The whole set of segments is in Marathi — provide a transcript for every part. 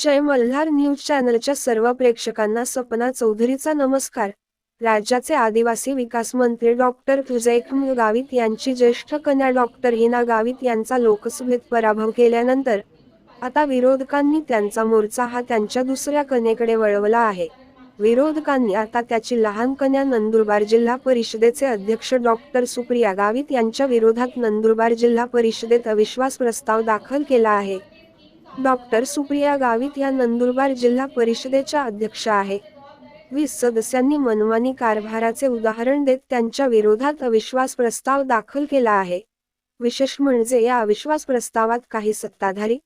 जय मल्हार न्यूज चॅनलच्या सर्व प्रेक्षकांना सपना चौधरीचा नमस्कार. राज्याचे आदिवासी विकास मंत्री डॉक्टर फुजैखम गावित यांची ज्येष्ठ कन्या डॉक्टर हिना गावित यांचा लोकसभेत पराभव केल्यानंतर आता विरोधकांनी त्यांचा मोर्चा हा त्यांच्या दुसऱ्या कन्येकडे वळवला आहे. विरोधकांनी आता त्याची लहान कन्या नंदुरबार जिल्हा परिषदेचे अध्यक्ष डॉक्टर सुप्रिया गावित यांच्या विरोधात नंदुरबार जिल्हा परिषदेत अविश्वास प्रस्ताव दाखल केला आहे. डॉक्टर सुप्रिया गावित या नंदुरबार जिल्हा परिषदेच्या अध्यक्ष आहे. वीस सदस्यांनी मनमानी कारभाराचे उदाहरण देत त्यांच्या विरोधात अविश्वास प्रस्ताव दाखल केला आहे. विशेष म्हणजे या अविश्वास प्रस्तावात काही सत्ताधारी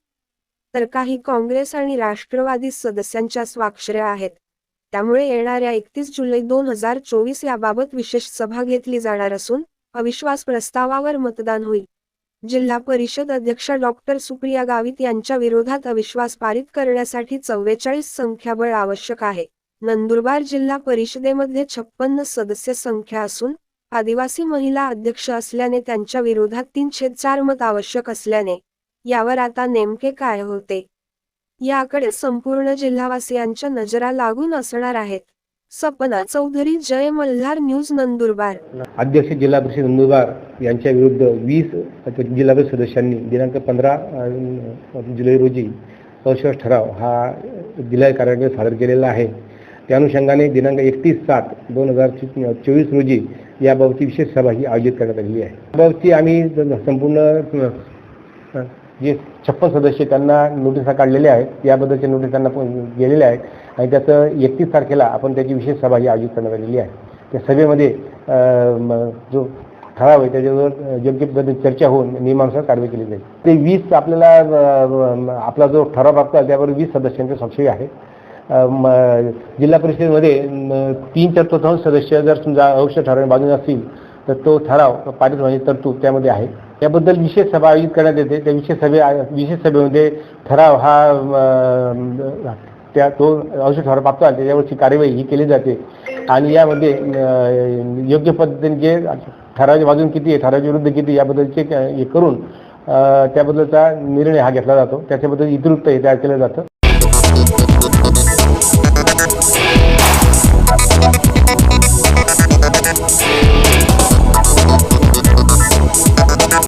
तर काही काँग्रेस आणि राष्ट्रवादी सदस्यांच्या स्वाक्षऱ्या आहेत. त्यामुळे येणाऱ्या एकतीस जुलै दोन हजार चोवीस याबाबत विशेष सभा घेतली जाणार असून अविश्वास प्रस्तावावर मतदान होईल. जिल्हा परिषद अध्यक्षा डॉक्टर सुप्रिया गावित यांच्या विरोधात अविश्वास पारित करण्यासाठी चव्वेचाळीस संख्याबळ आवश्यक आहे. नंदुरबार जिल्हा परिषदेमध्ये छप्पन्न सदस्य संख्या असून आदिवासी महिला अध्यक्ष असल्याने त्यांच्या विरोधात तीन छेद चार मत आवश्यक असल्याने यावर आता नेमके काय होते? याकडे संपूर्ण जिल्हावासियांच्या नजरा लागून असणार आहेत. सपना चौधरी जय मल्हार न्यूज नंदुरबार. अध्यक्ष जिल्हा परिषद नंदुरबार यांच्या विरुद्ध वीस जिल्हा परिषद सदस्यांनी दिनांक पंधरा जुलै रोजी अविश्वास ठराव हा जिल्हा कार्यालयात सादर केलेला आहे. त्या अनुषंगाने दिनांक एकतीस सात दोन हजार चोवीस रोजी याबाबतची विशेष सभा ही आयोजित करण्यात आलेली आहे. याबाबतची आम्ही संपूर्ण जे छप्पन सदस्य त्यांना नोटिसा काढलेल्या आहेत याबद्दलच्या नोटीस त्यांना गेलेल्या आहेत. आणि त्याचं एकतीस तारखेला आपण त्याची विशेष सभा ही आयोजित करण्यात आलेली आहे. त्या सभेमध्ये जो ठराव आहे त्याच्यावर योग्य पद्धतीने चर्चा होऊन नियमानुसार कारवाई केली जाईल. ते वीस आपल्याला आपला जो ठराव प्राप्त आहे त्यावर वीस सदस्यांचे स्वाक्षरी आहे. जिल्हा परिषदेमध्ये तीन चतुर्थांश सदस्य जर समजा अवश्य ठराव बाजून असतील तर तो ठराव पारित होण्याची तरतूद त्यामध्ये आहे. याबद्दल विशेष सभा आयोजित करण्यात येते. त्या विशेष सभे विशेष सभेमध्ये ठराव हा त्या तो औषध ठराव प्राप्त आहे त्याच्यावरची कार्यवाही ही केली जाते. आणि यामध्ये योग्य पद्धतीने जे ठरावाच्या बाजून किती आहे ठरावाच्या विरुद्ध किती याबद्दलचे हे करून त्याबद्दलचा निर्णय हा घेतला जातो. त्याच्याबद्दल इतिवृत्त हे तयार केलं जातं.